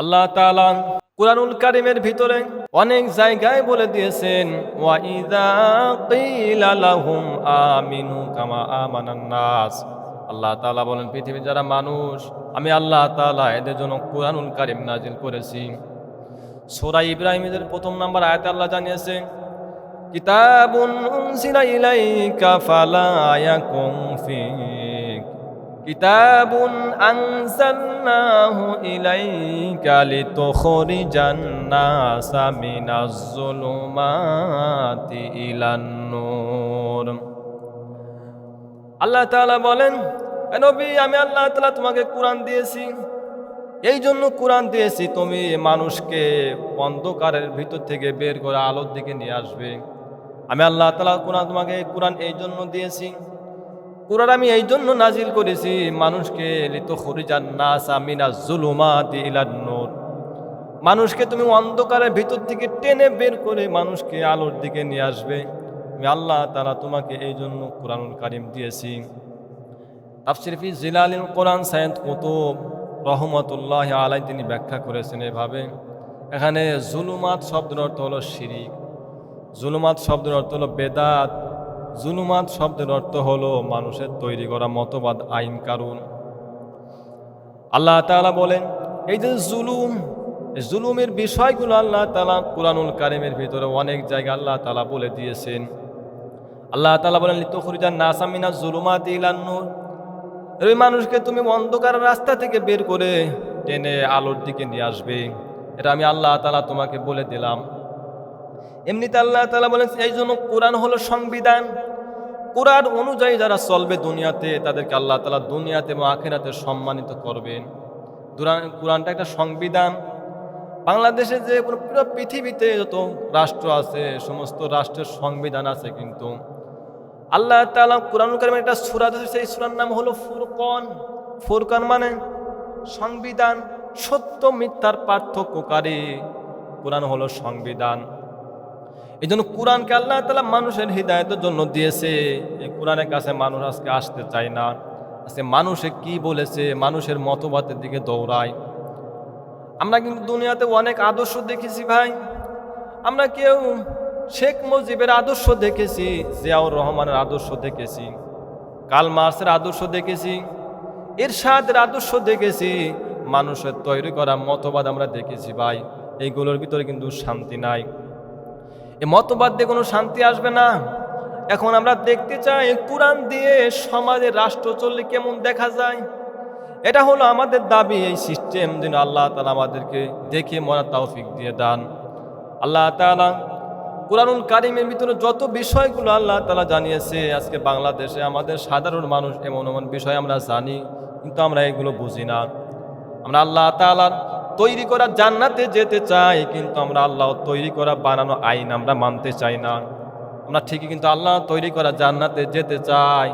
আল্লাহ তাআলা কুরআনুল কারিমের ভিতরে অনেক জায়গায় বলে দিয়েছেন, ওয়া আমিনু কামা আমানান নাস। আল্লাহ তাআলা বলেন, পৃথিবীর যারা মানুষ, আমি আল্লাহ তাআলা এদের জন্য কুরআনুল কারিম নাজিল করেছি। সূরা ইব্রাহিমের প্রথম নাম্বার আয়াতে আল্লাহ জানিয়েছে কিতাবুন উনসিলা ইলাইকা ফালা ফিক কিতাবুন আনজালনাহু ইলাইকা লিতুখরিজান নাসা মিনাজ যুলুমাতি ইলান নূর। আল্লাহ তাআলা বলেন, "এ নবী, আমি আল্লাহ তাআলা তোমাকে কোরআন দিয়েছি। এই জন্য কোরআন দিয়েছি, তুমি মানুষকে অন্ধকারের ভিতর থেকে বের করে আলোর দিকে নিয়ে আসবে। আমি আল্লাহ তালা কোরআন তোমাকে কোরআন এই জন্য দিয়েছি কোরআন আমি এই জন্য নাজিল করেছি, মানুষকে লিত নাস আমিনা জুলুমাতি ইলান নূর। মানুষকে তুমি অন্ধকারের ভিতর থেকে টেনে বের করে মানুষকে আলোর দিকে নিয়ে আসবে। আমি আল্লাহ তালা তোমাকে এই জন্য কোরআনুল কারিম দিয়েছি। তাফসিরফি জিলালিল কোরআন সায়েদ কুতুব, রহমতুল্লাহ আলাই তিনি ব্যাখ্যা করেছেন এভাবে। এখানে জুলুমাত শব্দের অর্থ হলো শিরিক। জুলুমাত শব্দের অর্থ হলো বেদাত। জুলুমাত শব্দের অর্থ হলো মানুষের তৈরি করা মতবাদ, আইন, কারণ। আল্লাহ তাআলা বলেন, এই যে জুলুম জুলুমের বিষয়গুলো আল্লাহ তালা কুরআনুল কারিমের ভিতরে অনেক জায়গায় আল্লাহ তালা বলে দিয়েছেন। আল্লাহ তালা বলেন, লিতুখরিজান নাসা মিনাজ জুলুমাতি ইলান নূর। ওই মানুষকে তুমি অন্ধকার রাস্তা থেকে বের করে টেনে আলোর দিকে নিয়ে আসবে। এটা আমি আল্লাহ তালা তোমাকে বলে দিলাম। এমনিতে আল্লাহ তালা বলেন এই জন্য কোরআন হলো সংবিধান। কোরআন অনুযায়ী যারা চলবে দুনিয়াতে, তাদেরকে আল্লাহ তালা দুনিয়াতে এবং আখেরাতে সম্মানিত করবেন। কোরআনটা একটা সংবিধান। বাংলাদেশে যে পুরো পৃথিবীতে যত রাষ্ট্র আছে, সমস্ত রাষ্ট্রের সংবিধান আছে কিন্তু আল্লাহ তাআলা কোরআন কারিমের একটা সুরাত আছে সেই সূরার নাম হলো ফুরকন। ফুরকান মানে সংবিধান, সত্য মিথ্যার পার্থক্যকারী। কোরআন হলো সংবিধান। এই জন্য কোরআনকে আল্লাহ তালা মানুষের হৃদায়তের জন্য দিয়েছে। এই কোরআনের কাছে মানুষ আজকে আসতে চায় না। আজকে মানুষে কি বলেছে, মানুষের মতবাদের দিকে দৌড়ায়। আমরা কিন্তু দুনিয়াতে অনেক আদর্শ দেখেছি ভাই। আমরা কেউ শেখ মুজিবের আদর্শ দেখেছি, জিয়াউর রহমানের আদর্শ দেখেছি, কাল মার্সের আদর্শ দেখেছি, এরশাদের আদর্শ দেখেছি। মানুষের তৈরি করা মতবাদ আমরা দেখেছি ভাই। এইগুলোর ভিতরে কিন্তু শান্তি নাই। এই মতবাদ দিয়ে কোনো শান্তি আসবে না। এখন আমরা দেখতে চাই, কোরআন দিয়ে সমাজে রাষ্ট্র চললে কেমন দেখা যায়? এটা হলো আমাদের দাবি, এই সিস্টেম যেন আল্লাহ তালা আমাদেরকে দেখে মরা তৌফিক দিয়ে দান। আল্লাহ তালা কোরআনুল কারিমের ভিতরে যত বিষয়গুলো আল্লাহ তালা জানিয়েছে, আজকে বাংলাদেশে আমাদের সাধারণ মানুষ এমন এমন বিষয় আমরা জানি, কিন্তু আমরা এগুলো বুঝি না। আমরা আল্লাহ তালার তৈরি করা জান্নাতে যেতে চাই, কিন্তু আমরা আল্লাহ তৈরি করা বানানো আইন আমরা মানতে চাই না। আমরা ঠিকই কিন্তু আল্লাহ তৈরি করা জান্নাতে যেতে চাই,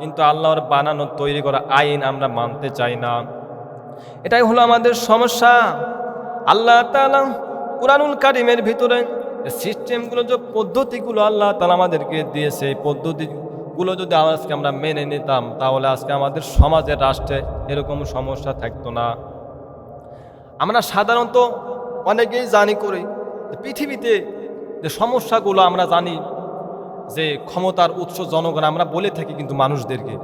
কিন্তু আল্লাহর বানানো, তৈরি করা আইন আমরা মানতে চাই না। এটাই হলো আমাদের সমস্যা। আল্লাহ তাআলা কোরআনুল কারিমের ভিতরে সিস্টেমগুলো, যে পদ্ধতিগুলো আল্লাহ তালা আমাদেরকে দিয়েছে, এই পদ্ধতিগুলো যদি আজকে আমরা মেনে নিতাম, তাহলে আজকে আমাদের সমাজের রাষ্ট্রে এরকম সমস্যা থাকতো না। আমরা সাধারণত অনেকেই জানি করি পৃথিবীতে যে সমস্যাগুলো আমরা জানি, যে ক্ষমতার উৎস জনগণ আমরা বলে থাকি কিন্তু মানুষদেরকে।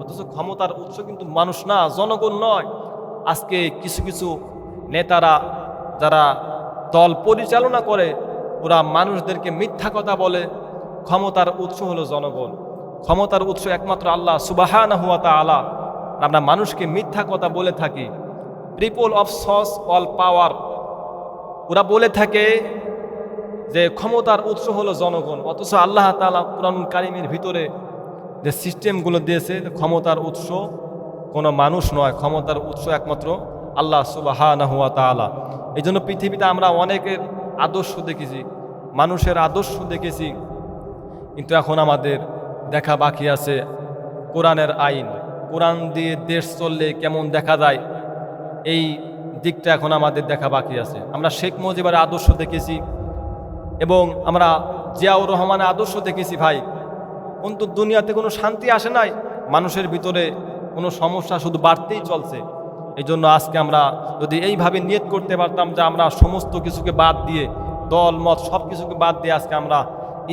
অথচ ক্ষমতার উৎস কিন্তু মানুষ না, জনগণ নয়। আজকে কিছু কিছু নেতারা যারা দল পরিচালনা করে, ওরা মানুষদেরকে মিথ্যা কথা বলে। ক্ষমতার উৎস হলো জনগণ। ক্ষমতার উৎস একমাত্র আল্লাহ সুবাহান হুয়া আলা আমরা মানুষকে মিথ্যা কথা বলে থাকি। People of sauce all power ওরা বলে থাকে যে ক্ষমতার উৎস হলো জনগণ। অথচ আল্লাহ তালা কোরআন কারিমের ভিতরে যে সিস্টেমগুলো দিয়েছে ক্ষমতার উৎস কোনো মানুষ নয়। ক্ষমতার উৎস একমাত্র আল্লাহ সুবাহ হুয়া তালা এই জন্য পৃথিবীতে আমরা অনেকের আদর্শ দেখেছি, মানুষের আদর্শ দেখেছি। কিন্তু এখন আমাদের দেখা বাকি আছে কোরআনের আইন। কোরআন দিয়ে দেশ চললে কেমন দেখা যায়? এই দিকটা এখন আমাদের দেখা বাকি আছে। আমরা শেখ মুজিবের আদর্শ দেখেছি এবং আমরা জিয়াউর রহমানের আদর্শ দেখেছি ভাই। কিন্তু দুনিয়াতে কোনো শান্তি আসে নাই, মানুষের ভিতরে কোনো সমস্যা শুধু বাড়তেই চলছে। এই জন্য আজকে আমরা যদি এইভাবে নিয়ত করতে পারতাম যে আমরা সমস্ত কিছুকে বাদ দিয়ে, দল, মত সব কিছুকে বাদ দিয়ে আজকে আমরা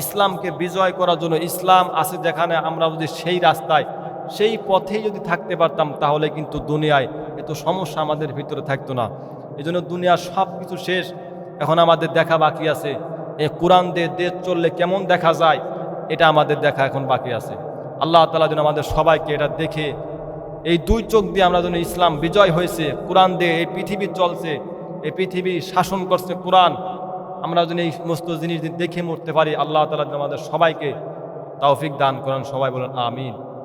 ইসলামকে বিজয় করার জন্য ইসলাম আছে যেখানে আমরা যদি সেই রাস্তায় সেই পথে যদি থাকতে পারতাম, তাহলে কিন্তু দুনিয়ায় এত সমস্যা আমাদের ভিতরে থাকতো না। এই জন্য দুনিয়ার সব কিছু শেষ। এখন আমাদের দেখা বাকি আছে। এ কোরআন দেশ চললে কেমন দেখা যায়, এটা আমাদের দেখা এখন বাকি আছে। আল্লাহ তালা যেন আমাদের সবাইকে এটা দেখে, এই দুই চোখ দিয়ে আমরা যেন ইসলাম বিজয় হয়েছে, কোরআন দিয়ে এই পৃথিবী চলছে, এই পৃথিবী শাসন করছে কোরআন, আমরা যেন এই সমস্ত জিনিস দেখে মরতে পারি। আল্লাহ তালা যেন আমাদের সবাইকে তৌফিক দান করেন। সবাই বলেন, আমিন।